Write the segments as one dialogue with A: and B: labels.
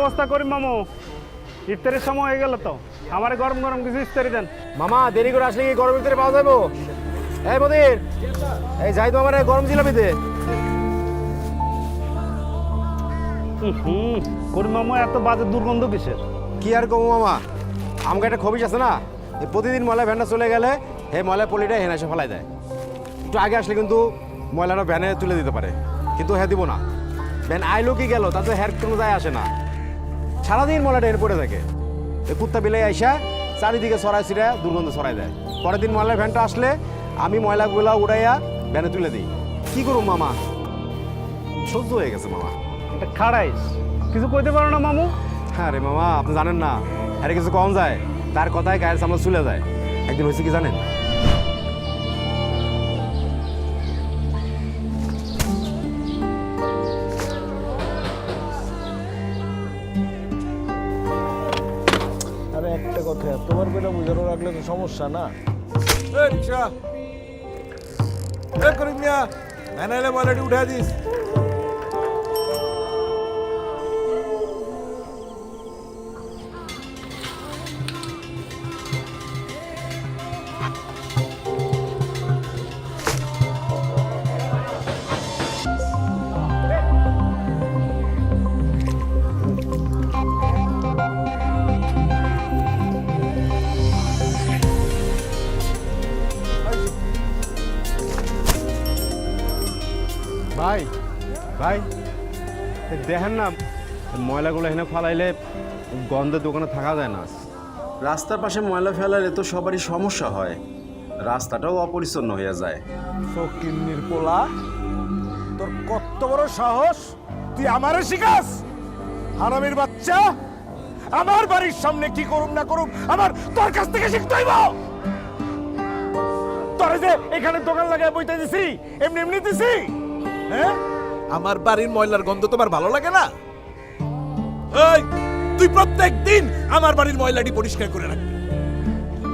A: অবস্থা করি মামু। ইফতারের সময় হয়ে গেল তো। আমার গরম গরম কিছু ইফতারি দেন।
B: মামা দেরি করে আসলে কি গরমের ভিতরে পাওয়া যাব এই মদির এই যাই তো আমার গরম জিলাপিতে।
A: হুম করিম মামু এত বাজে দুর্গন্ধ কিসের?
B: কি আর কমু মামা আমাকে একটা খবিস আছে না? প্রতিদিন ময়লা ভ্যানটা চলে গেলে হে ময়লা পলিটা হেনা এসে ফেলাই দেয়। একটু আগে আসলে কিন্তু ময়লাটা ভ্যানে তুলে দিতে পারে কিন্তু হ্যাঁ দিব না। ভ্যান আইলো কি গেল তাতে হ্যার কোনো যায় আসে না। সারাদিন ময়লাটা এর পড়ে থাকে। কুত্তা বিলাই আইসা চারিদিকে ছড়াই ছিঁড়ে দুর্গন্ধ ছড়াই দেয়। পরের দিন ময়লার ভ্যানটা আসলে আমি ময়লাগুলা উড়াইয়া ভ্যানে তুলে দিই। কি করুম মামা? সহ্য হয়ে গেছে মামা।
A: এটা খাড়াইস। কিছু কইতে পারো না মামু?
B: হ্যাঁ রে মামা আপনি জানেন না। আরে কিছু কম যায়। তার কথায় গায়ের সামনে চলে যায়। একদিন হয়েছে কি জানেন?
C: সমস্যা না রিক্সা করিম মিয়া ভ্যানাইলে ময়লাটি উঠে দিস
B: দেখেন না ময়লাগুলো এখানে ফালাইলে গন্ধের দোকানে থাকা যায় না। রাস্তার পাশে ময়লা ফেলালে তো সবারই সমস্যা হয়। রাস্তাটাও অপরিচ্ছন্ন হয়ে যায়।
C: ফকিন্নির পোলা তোর কত বড় সাহস? তুই আমারে শিখাস? হারামির বাচ্চা আমার বাড়ির সামনে কি করুম না করুম আমার তোর কাছ থেকে শিখতে হইব। তোরে যে এখানে দোকান লাগায় বইতে দিছি এমনি এমনি দিছি হ্যাঁ?
D: আমার বাড়ির ময়লার গন্ধ তোমার ভালো লাগে না? তুই প্রত্যেক দিন আমার বাড়ির ময়লাটি পরিষ্কার করে রাখবি।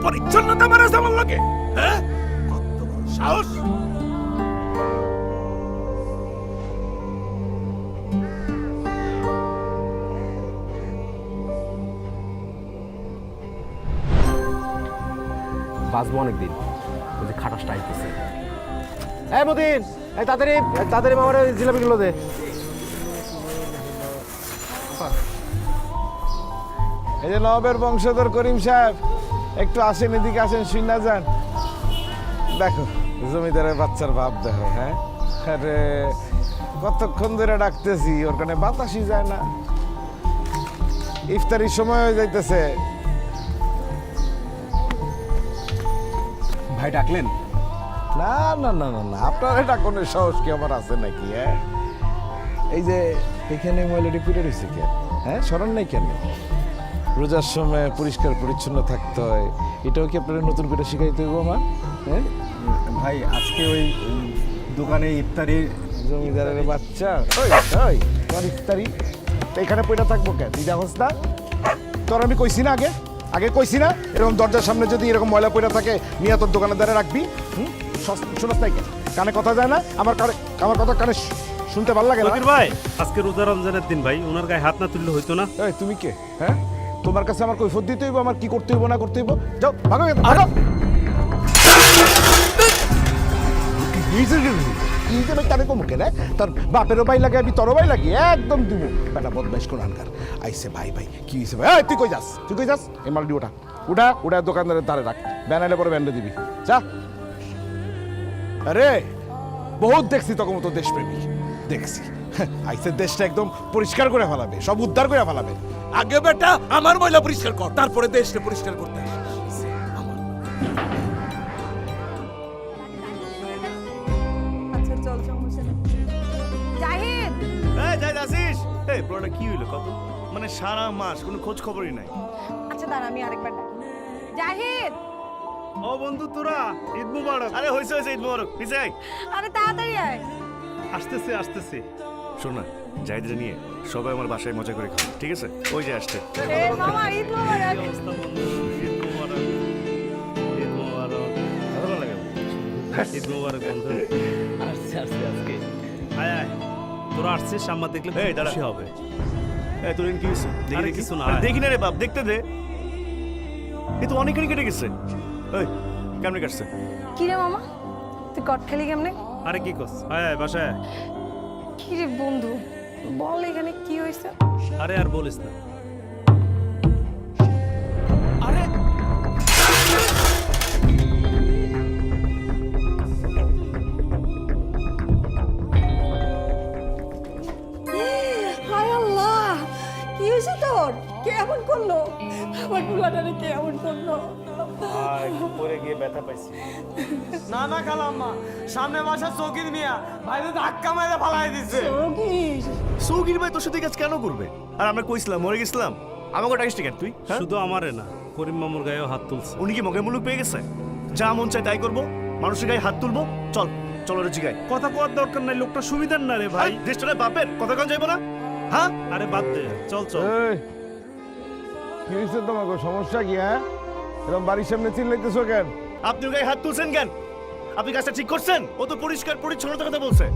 D: পরিচ্ছন্নতা আছে আমার লাগে হ্যাঁ? সাহস।
B: বাঁচবো অনেকদিন খাটাসটা আইতেছে। মতিন! এই তাড়াতাড়ি তাড়াতাড়ি মামার জিলাপিগুলো দে।
C: এই যে নবাবের বংশধর করিম সাহেব একটু আসেন এদিকে আসেন শুনে যান। দেখো জমিদারের বাচ্চার ভাব দেখো হ্যাঁ? আরে কতক্ষণ ধরে ডাকতেছি ওর কানে বাতাসই যায় না। ইফতারির সময় হয়ে যাইতেছে।
B: ভাই ডাকলেন?
C: না না না না না আপনার এটা কোনো সাহস কি আমার আছে নাকি হ্যাঁ? এই যে এখানে ময়লাটি পিটে রয়েছে কেন হ্যাঁ স্মরণ নেই কেন? রোজার সময় পরিষ্কার পরিচ্ছন্ন থাকতে হয় এটাও কি আপনার নতুন করে শিখাইতে হইব আমার হ্যাঁ?
B: ভাই আজকে ওই দোকানে ইফতারির
C: জমিদারের বাচ্চা? ওই ওই তোমার ইফতারি? এখানে পয়টা থাকব কেন তুই দেখোস না তোর আমি কইছি না আগে? আগে কইছি না? এরকম দরজার সামনে যদি এরকম ময়লা পয়টা থাকে নিয়ে তোর দোকানের দ্বারা রাখবি হুম? শোনাস নাই কেন? কানে কথা যায় না আমার কানে আমার কথা কানে শুনতে ভালো লাগে না।
A: ভাই আজকে রোজা রমজানের দিন ভাই ওনার গায়ে হাত না তুললে হইতো না?
C: এই তুমি কে? হ্যাঁ? তোমার কাছে আমার কৈফত দিতে হইব আমার কি করতে হইব না করতে হইব? যাও ভাগো ভাগো কি যে ভাই তারে কমুকে রে তোর বাপেরও লাগে আমি তোরও বাই লাগি একদম দিব বেটা বদমাইশ কোন আনকার আইসে ভাই ভাই কি হইছে ভাই? তুই কই যাস? তুই কই যাস? এই মালটি ওটা উঠা উঠা দোকানদারের দ্বারে রাখ। ব্যানাইলে পরে ব্যান্ডে দিবি। যা। আরে বহুত দেখছি তখন মতো দেশপ্রেমী দেখছি। আইসে দেশটা একদম পরিষ্কার করে ফেলাবে সব উদ্ধার করে ফেলাবে।
D: আগে বেটা আমার ময়লা পরিষ্কার কর তারপরে দেশটা পরিষ্কার করতে।
E: আচ্ছা
F: কি হইল? কত? মানে সারা মাস কোনো খোঁজ খবরই নাই।
E: আচ্ছা দাঁড়া আমি আরেকবার ডাকি। জাহিদ!
A: ও বন্ধু তোরা ঈদ মুবারক।
F: আরে হইছে হইছে ঈদ মোবারক। পিছে আয়।
E: আরে তাড়াতাড়ি আয়।
A: আসতেছে আসতেছে।
F: শোন না জাহিদরে নিয়ে সবাই আমার বাসায় মজা করে খাবে ঠিক আছে? ওই যে আসছে।
E: এ মামা ঈদ মোবারক।
A: ঈদ মুবারক। ঈদ মুবারক। ভালো লাগে ঈদ মুবারক বন্ধু। আসছে আসছে আজকে। আয় আয়। তোরা আসছিস দেখলে
F: এই,
A: এই
F: দাঁড়া।
A: হবে।
F: তোর কি দেখি
A: কিছু না।
F: দেখি না রে বাপ দেখতে দে। এ তো অনেকখানি কেটে গেছে। এই কেমনে কাটছে?
E: কি রে মামা? তুই কট খেলি কেমনে?
A: আরে কি কস হ্যাঁ বাসায়
E: কি রে বন্ধু বল এখানে কি হয়েছে?
A: আরে আর বলিস না। পাইছি।
B: না না খালাম্মা সামনে বাসা চকির মিয়া। ভাইরে ধাক্কা মেরে ফালাই দিছে।
F: সৌগির? ভাই তোর সাথে কাজ কেন করবে? আর আমরা কইছিলাম মরে গেছিলাম। আমাকে ডাকিস কেন তুই হ্যাঁ?
A: শুধু আমারে না করিম মামুর গায়েও হাত তুলছে।
F: উনি কি মগে মুলুক পেয়ে গেছে? যা মন চায় তাই করব মানুষের গায়ে হাত তুলবো চল চল ওর জিগায়
A: কথা কোয়ার দরকার নাই লোকটা সুবিধার না রে ভাই।
F: ভাই দেশটা বাপের কথা কন যাইবো না হ্যাঁ?
A: আরে বাদ দে চল চল।
G: এই কি হয়েছে তোমাকে সমস্যা কি হ্যাঁ? এরকম বাড়ির সামনে চিল্লাইতেছো কেন?
F: আপনি গায়ে হাত তুলছেন কেন? আপনি কাজটা ঠিক করছেন? ও তো পরিষ্কার পরিচ্ছন্নতার কথা বলছে।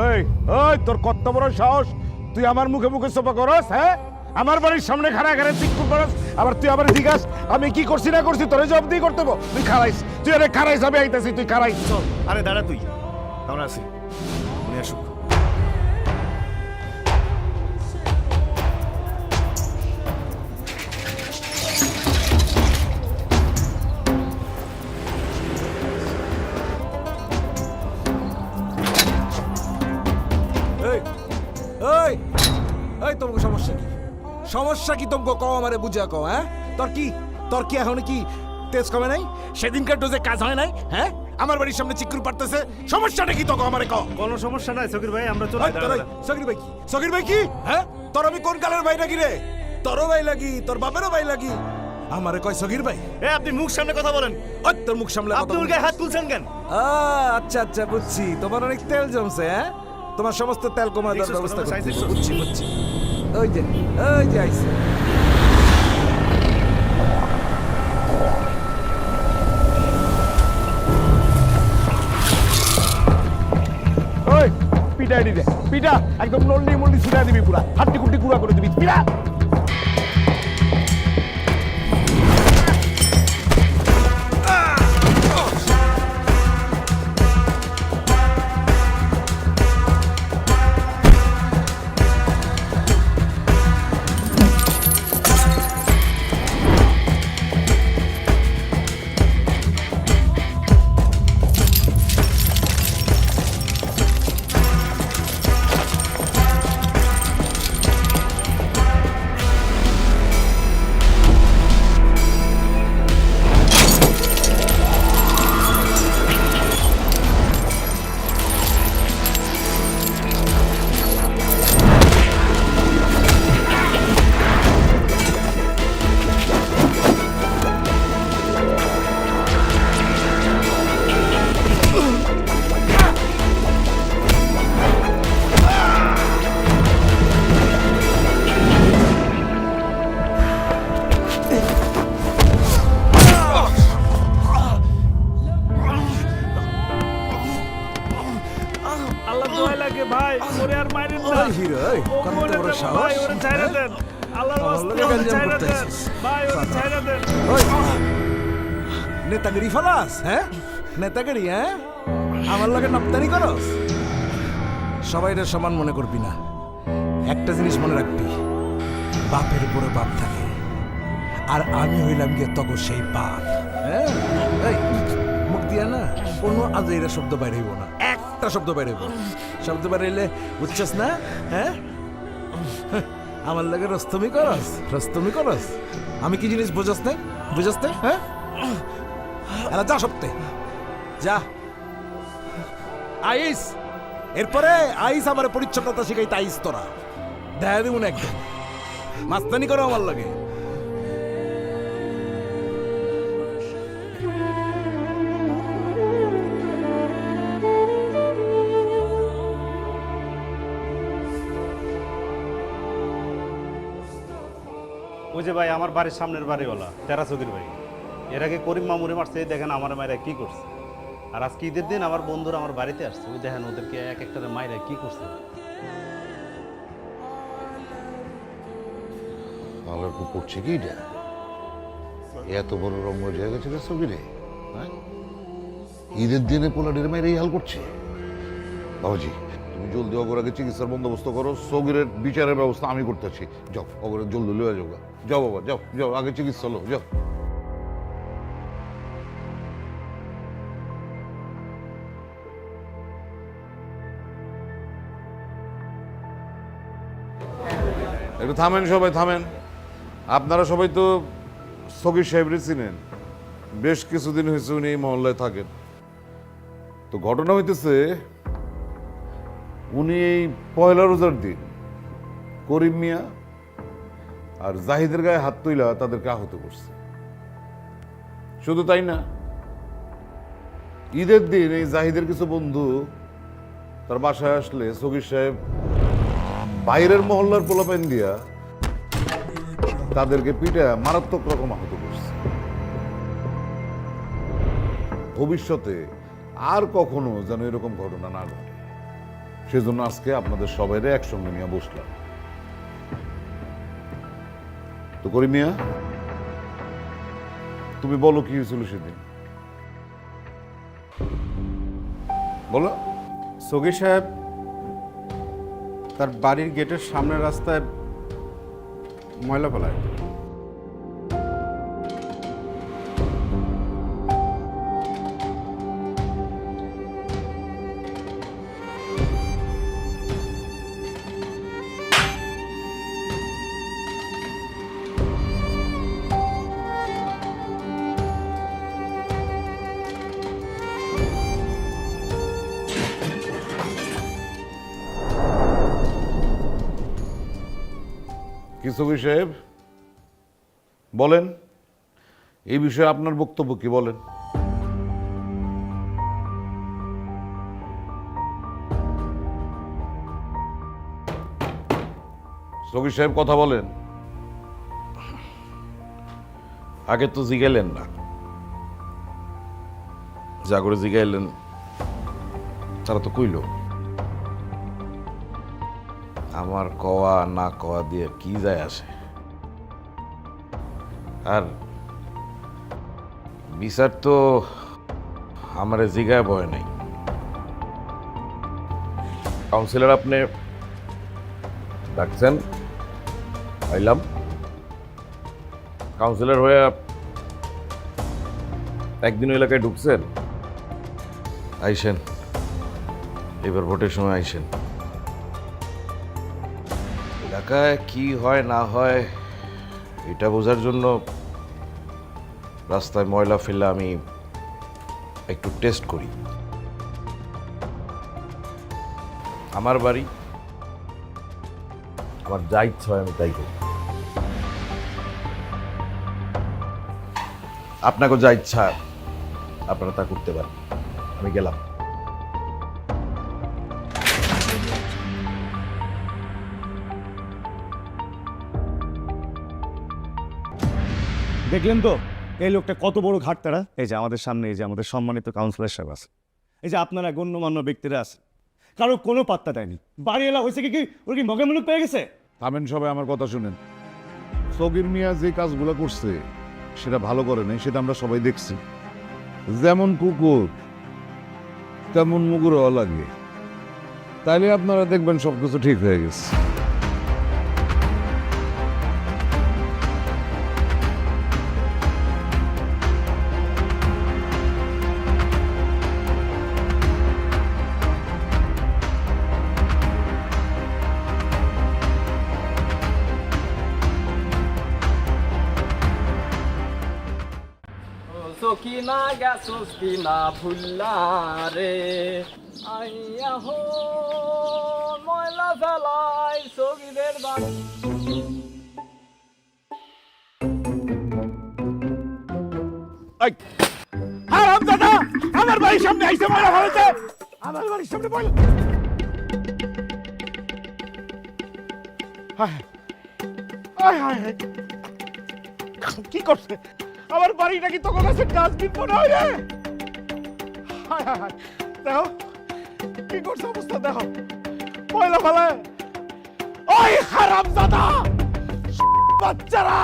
G: ওই ওই তোর কত বড় সাহস? তুই আমার মুখে মুখে সোপা করস হ্যাঁ? আমার বাড়ির সামনে খাড়া খাড়া চিক্কু করস আবার তুই আবার জিজ্ঞাস আমি কি করছি না করছি তোরে জব দিয়ে করতে তুই খারাইস তুই আরে খারাইস আমি আইতাছি তুই খারাইস
F: আরে দাঁড়া তুই আমরা আছি
C: এই এই তোমাকে সমস্যা কি? সমস্যা কি তোমাকে কও আমারে বুঝা কও হ্যাঁ? তোর কি তোর কি এখন কি তেজ কমে নাই? সেদিনকার ডোজে কাজ হয় নাই হ্যাঁ? আমার বাড়ির সামনে চিকুর পারতেছে সমস্যাটা কি তোকে আমারে কও?
A: কোনো সমস্যা নাই সকির ভাই আমরা চলে
C: তোর সগির ভাই কি? সগির ভাই কি? হ্যাঁ? তোর আমি কোন কালের ভাই নাকি রে? তোরও ভাই লাগি তোর বাপেরও ভাই লাগি। আমারে কয় সগির ভাই।
F: এ আপনি মুখ সামনে কথা বলেন।
C: ওই তোর মুখ সামলে
F: আপনি ওর গায়ে হাত তুলছেন কেন?
C: আচ্ছা আচ্ছা বুঝছি। তোমার অনেক তেল জমছে হ্যাঁ? তোমার সমস্ত তেল কমার
F: দেওয়ার
C: ব্যবস্থা করছি বুঝছি বুঝছি। ওই যে ওই যে আইসি।
G: ওই পিটা দিবে পিটা একদম নল্লি মল্লি ছুটা দিবি পুরা। হাট্টি কুটি গুড়া করে দিবি। পিটা!
C: নেতাগিরি ফলাস হ্যাঁ? নেতাগিরি হ্যাঁ? আমার লগে নাপতানি করস? সবাই এটা সমান মনে করবি না। একটা জিনিস মনে রাখবি বাপের উপরে বাপ থাকে। আর আমি হইলাম গিয়ে তগ সেই বাপ হ্যাঁ? মুখ দিয়া না কোনো আজ আজেরা শব্দ বাইরে হইব না। একটা শব্দ বাইরে হইব শব্দ বাইরে হইলে বুঝছস না হ্যাঁ? আমার লাগে রস্তমি করস রস্তমি করস। আমি কি জিনিস বুঝস নাই? বুঝস নাই? হ্যাঁ? যা সপ্তে যা। আইস। এরপরে আইস আমার পরিচ্ছন্নতা শিখাইতে আইস তোরা। দেখা দিব না একদম। মাস্তানি করো আমার লাগে।
A: ওই যে ভাই, আমার বাড়ির সামনের বাড়িওয়ালা তেরা চকির ভাই। এর আগে করিম মামুরে মারছে দেখেন আমার মায়েরা কি করছে। আর আজকে ঈদের দিন আমার বন্ধুরা আমার বাড়িতে আসছে, ওই দেখেন ওদেরকে এক একটা মায়েরা কি করছে।
H: খুব করছে কি এটা? এত বড় হয়ে গেছে রে হ্যাঁ? ঈদের দিনে পোলাডির মেয়ের এই হাল করছে। বাবাজি তুমি জলদি অগরাকে চিকিৎসার বন্দোবস্ত করো, সগিরের বিচারের ব্যবস্থা আমি করতেছি। যাও অগরে জলদি লয়ে যাও। যাও বাবা, যাও যাও, আগে চিকিৎসা লো যাও।
I: একটু থামেন সবাই, থামেন। আপনারা সবাই তো সগির সাহেবরে চিনেন। বেশ কিছুদিন হয়েছে উনি এই মহল্লায় থাকেন। তো ঘটনা হইতেছে উনি এই পয়লা রোজার দিন করিম মিয়া আর জাহিদের গায়ে হাত তুইলা তাদেরকে আহত করছে। শুধু তাই না, ঈদের দিন এই জাহিদের কিছু বন্ধু তার বাসায় আসলে সগির সাহেব বাইরের মহল্লার পোলাপাইন দিয়া তাদেরকে পিঠে মারাত্মক রকম আহত করছে। ভবিষ্যতে আর কখনো যেন এরকম ঘটনা না ঘটে। সেজন্য আজকে আপনাদের সবাইরে একসঙ্গে নিয়ে বসলাম। তো করি মিয়া তুমি বলো কি হয়েছিল সেদিন? বলো।
B: সগির সাহেব, তার বাড়ির গেটের সামনের রাস্তায় ময়লা ফেলায়।
I: কি সাহেব, বলেন, এই বিষয়ে আপনার বক্তব্য কি বলেন? সগির সাহেব কথা বলেন।
D: আগে তো জিগাইলেন না। যা করে জিগাইলেন, তারা তো কইল। আমার কওয়া না কওয়া দিয়ে কি যায় আসে? আর বিচার তো আমার জিগায় ভয় নেই। কাউন্সিলর আপনি ডাকছেন, আইলাম। কাউন্সিলর হয়ে একদিন এলাকায় ঢুকছেন? আইসেন। এবার ভোটের সময় আইসেন। এলাকায় কি হয়, না হয়, এটা বোঝার জন্য রাস্তায় ময়লা ফেললে আমি একটু টেস্ট করি। আমার বাড়ি, আমার যা ইচ্ছা হয় আমি তাই করি। আপনাকে যা ইচ্ছা, আপনারা তা করতে পারেন। আমি গেলাম।
J: দেখলেন তো? এই লোকটা কত বড় ঘাটতারা? এই যে আমাদের সামনে, এই যে আমাদের সম্মানিত কাউন্সিলর সাহেব আছে। এই যে আপনারা গণ্যমান্য ব্যক্তিরা আছে কারও কোনো পাত্তা দেয়নি। বাড়ি এলা হয়েছে কি কি? ওর কি মগে মুলুক পেয়ে গেছে?
I: থামেন সবাই, আমার কথা শুনেন। সগির মিয়া যে কাজগুলো করছে, সেটা ভালো করে নাই, সেটা আমরা সবাই দেখছি। যেমন কুকুর, তেমন মুগুরও লাগে। তাইলে আপনারা দেখবেন সবকিছু ঠিক হয়ে গেছে।
K: সকিনা গেছোস কিনা ভুল্লা রে। আইয়া ময়লা ফেলাই সগিদের বাড়ি।
C: দাদা আমার বাড়ির সামনে আইসে ময়লা ফেলেছে। আমার বাড়ির সামনে হায় হায় হায় হায়। কি করছে? আমার বাড়ি নাকি তখন আছে ডাস্টবিন মনে হয় রে? দেখো, কি করছে অবস্থা, দেখো। ময়লা ফেলে। ওই হারাম দাদা
K: বাচ্চারা!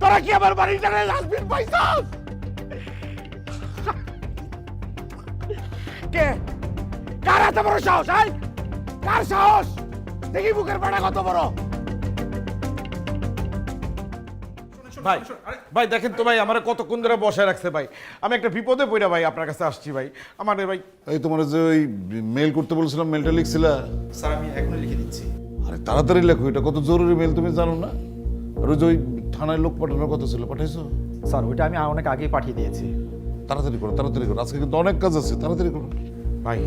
K: তোরা কি আমার বাড়িটারে ডাস্টবিন পাইছস? কে? কার এত বড় সাহস আই কার সাহস? দেখি বুকের পাড়া কত বড়। ভাই ভাই দেখেন তো ভাই আমার কতক্ষণ ধরে বসায় রাখছে ভাই। আমি একটা বিপদে পড়া ভাই আপনার কাছে আসছি ভাই। আমার ভাই
I: এই তোমার যে ওই মেল করতে বলছিলাম মেলটা লিখছিলা?
K: স্যার আমি এখনই লিখে দিচ্ছি।
I: আরে তাড়াতাড়ি লেখো এটা কত জরুরি মেল তুমি জানো না? আর ওই যে ওই থানায় লোক পাঠানোর কথা ছিল পাঠাইছো?
K: স্যার ওইটা আমি অনেক আগেই পাঠিয়ে দিয়েছি।
I: তাড়াতাড়ি করো তাড়াতাড়ি করো আজকে কিন্তু অনেক কাজ আছে তাড়াতাড়ি করো।
K: ভাই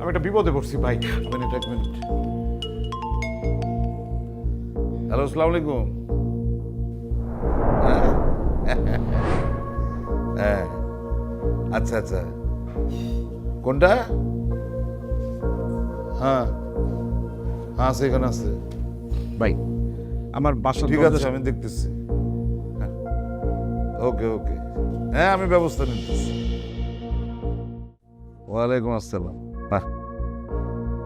K: আমি একটা বিপদে পড়ছি ভাই।
I: এক মিনিট এক মিনিট হ্যালো আসসালামু আলাইকুম। হ্যাঁ? হ্যাঁ। আচ্ছা আচ্ছা। কোনটা? হ্যাঁ। হ্যাঁ সেখানে আছে।
C: ভাই আমার বাসা
I: ঠিক আছে আমি দেখতেছি। হ্যাঁ। ওকে ওকে। হ্যাঁ আমি ব্যবস্থা নিতেছি। ওয়ালাইকুম আসসালাম।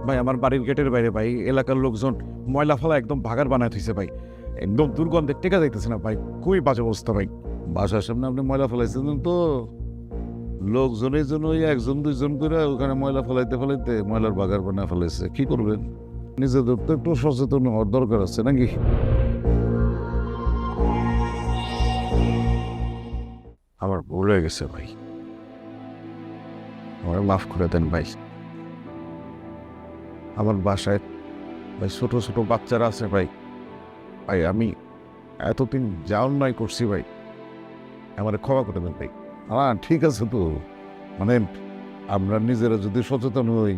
C: ভাই আমার বাড়ির গেটের বাইরে ভাই এলাকার লোকজন ময়লা ফেলা একদম ভাগার বানায় থইছে ভাই। একদম দুর্গন্ধে টেকা যাইতেছে না ভাই। খুবই বাজে অবস্থা ভাই।
I: বাসার সামনে আপনি ময়লা ফেলাইছেন তো। লোকজনের জন্য একজন, দুইজন করে ওখানে ময়লা ফেলাইতে ফেলাইতে ময়লার বাগার বানা ফেলাইছে। কি করবেন? নিজেদের তো একটু সচেতন হওয়ার দরকার আছে নাকি?
C: আমার ভুল হয়ে গেছে ভাই। আমার মাফ করে দেন ভাই। আমার বাসায় ভাই ছোট ছোট বাচ্চারা আছে ভাই। ভাই, আমি এতদিন যা অন্যায় করছি ভাই। আমার ক্ষমা করে দেন ভাই।
I: হ্যাঁ ঠিক আছে তো। মানে আমরা নিজেরা যদি সচেতন হই,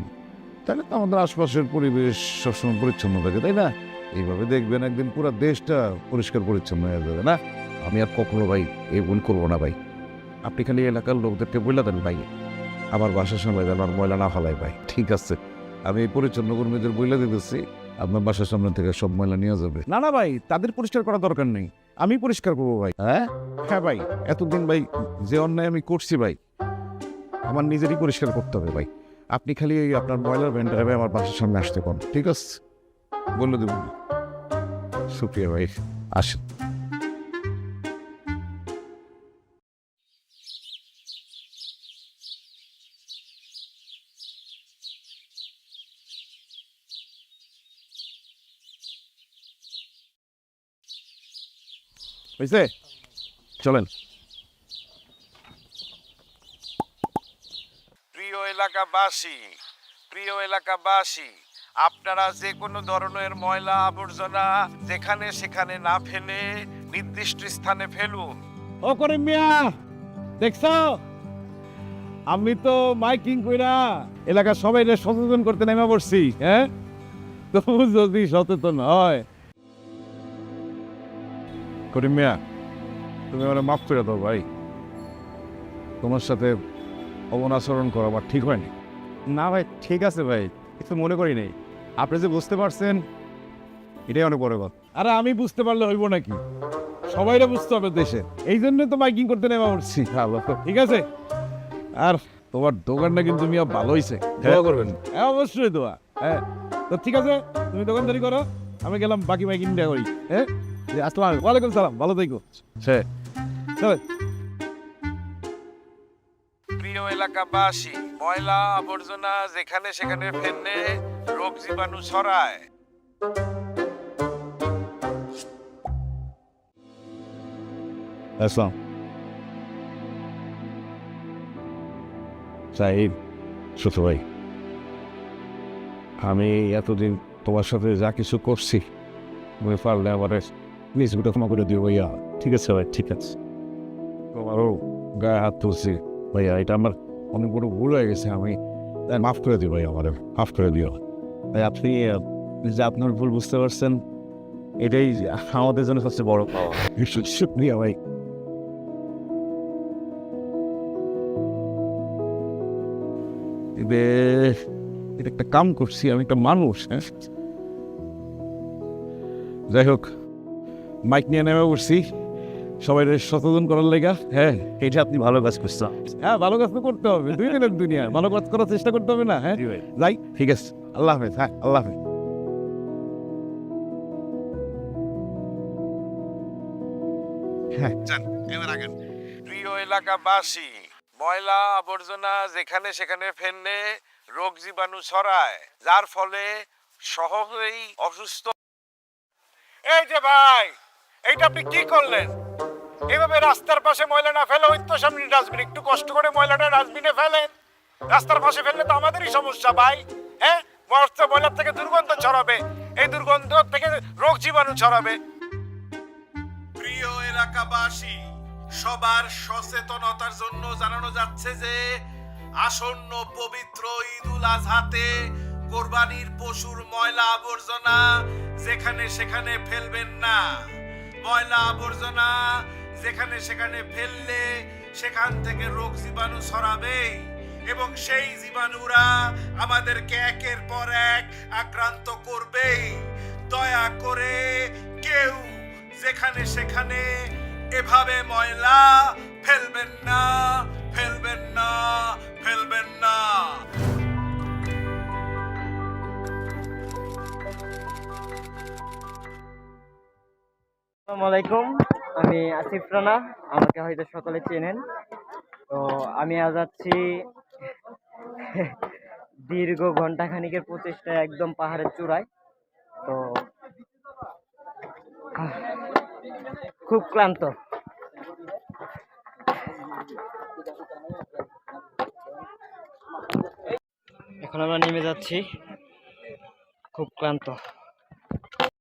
I: তাহলে তো আমাদের আশপাশের পরিবেশ সবসময় পরিচ্ছন্ন থাকে, তাই না? এইভাবে দেখবেন একদিন পুরো দেশটা পরিষ্কার পরিচ্ছন্ন হয়ে যাবে, না?
C: আমি আর কখনো ভাই এই ভুল করব না ভাই। আপনি খালি এলাকার লোকদেরকে বলে দেন ভাই। আমার বাসার সামনে যেন আর ময়লা না ফেলাই ভাই।
I: ঠিক আছে। আমি এই পরিচ্ছন্ন কর্মীদের বইলা দিতেছি, আপনার বাসার সামনে থেকে সব ময়লা নিয়ে যাবে।
C: না না ভাই, তাদের পরিষ্কার করা দরকার নেই। আমি পরিষ্কার করব ভাই।
I: হ্যাঁ?
C: হ্যাঁ ভাই এতদিন ভাই যে অন্যায় আমি করছি ভাই আমার নিজেরই পরিষ্কার করতে হবে ভাই। আপনি খালি ওই আপনার ময়লার ভ্যানটা হবে আমার বাসার সামনে আসতে পারেন
I: ঠিক আছে? বলে দেবো।
C: শুক্রিয়া ভাই আসেন। হয়েছে চলেন।
K: প্রিয় এলাকাবাসী প্রিয় এলাকাবাসী আপনারা যে কোনো ধরনের ময়লা আবর্জনা যেখানে সেখানে না ফেলে নির্দিষ্ট স্থানে ফেলুন।
L: ও করিম মিয়া দেখছ? আমি তো মাইকিং কইরা এলাকার সবাই সচেতন করতে নেমে পড়ছি হ্যাঁ? তবু যদি সচেতন হয়
C: করিম মিয়া তুমি আমার মাফ করে দাও ভাই। তোমার সাথে অমন আচরণ করা আমার ঠিক হয়নি।
L: না ভাই ঠিক আছে ভাই কিছু মনে করি নাই। আপনি যে বুঝতে পারছেন এটাই অনেক বড় কথা। আরে আমি বুঝতে পারলে হইব নাকি? সবাইরা বুঝতে হবে দেশে। এই জন্য তো মাইকিং করতে নেমে পড়ছি। ভালো। ঠিক আছে? আর তোমার দোকানটা কিন্তু মিয়া ভালো হয়েছে
C: দোয়া করবেন।
L: হ্যাঁ অবশ্যই দোয়া। হ্যাঁ তো ঠিক আছে তুমি দোকানদারি করো আমি গেলাম বাকি দেওয়া করি। হ্যাঁ? আসসালাম ওয়ালাইকুম সালাম ভালো থেকো।
C: সে।
K: প্রিয় এলাকাবাসী ময়লা আবর্জনা যেখানে সেখানে ফেললে রোগ জীবাণু ছড়ায়।
C: ছোট ভাই আমি এতদিন তোমার সাথে যা কিছু করছি তুমি পারলে আমার প্লিজ ওটা ক্ষমা করে দিও ভাইয়া। ঠিক আছে ভাই, ঠিক আছে। তোমারও গায়ে হাত তুলছি ভাইয়া, এটা আমার অনেক বড় ভুল হয়ে গেছে, আমি মাফ করে দিও ভাই আমার, মাফ করে দিও।
L: ভাই, আপনি যে আপনার ভুল বুঝতে পারছেন, এটাই আমাদের জন্য সবচেয়ে বড় পাওয়া।
C: শুক্রিয়া ভাই। এটা একটা কাম করছি, আমি একটা মানুষ হ্যাঁ? যাই হোক মাইক নিয়ে নেমে পড়ছি। সবাই সচেতন করার লেগা হ্যাঁ।
L: এটা আপনি ভালো কাজ করছেন।
C: হ্যাঁ ভালো কাজ তো করতে হবে। দুই দিনের দুনিয়া ভালো কাজ করার চেষ্টা করতে হবে না হ্যাঁ। যাই ঠিক আছে। আল্লাহ হাফেজ হ্যাঁ আল্লাহ হাফেজ।
M: যান এবার আগেন।
C: প্রিয় এলাকাবাসী ময়লা আবর্জনা যেখানে সেখানে ফেললে রোগ জীবাণু ছড়ায় যার ফলে সহজেই অসুস্থ এই যে ভাই! এইটা আপনি কি করলেন? এভাবে রাস্তার পাশে ময়লা না ফেলে হয়তো সামনে ডাস্টবিন, একটু কষ্ট করে ময়লাটা ডাস্টবিনে ফেলেন। রাস্তার পাশে ফেললে তো আমাদেরই সমস্যা ভাই হ্যাঁ? মস্ত ময়লার থেকে দুর্গন্ধ ছড়াবে, এই দুর্গন্ধ থেকে রোগ জীবাণু ছড়াবে। প্রিয় এলাকাবাসী, সবার সচেতনতার জন্য জানানো যাচ্ছে যে, আসন্ন পবিত্র ঈদুল আজহাতে কোরবানির পশুর ময়লা আবর্জনা যেখানে সেখানে ফেলবেন না। ময়লা আবর্জনা, যেখানে সেখানে ফেললে সেখান থেকে রোগ জীবাণু ছড়াবে। এবং সেই জীবাণুরা আমাদেরকে একের পর এক আক্রান্ত করবে। দয়া করে কেউ যেখানে সেখানে এভাবে ময়লা
N: আলাইকুম আমি আসিফ রানা, আমাকে হয়তো সকলে চেনেন। তো আমি আজ যাচ্ছি দীর্ঘ ঘণ্টা খানিকের প্রচেষ্টায় একদম পাহাড়ের চূড়ায়। তো খুব ক্লান্ত। এখন আমরা নেমে যাচ্ছি। খুব ক্লান্ত।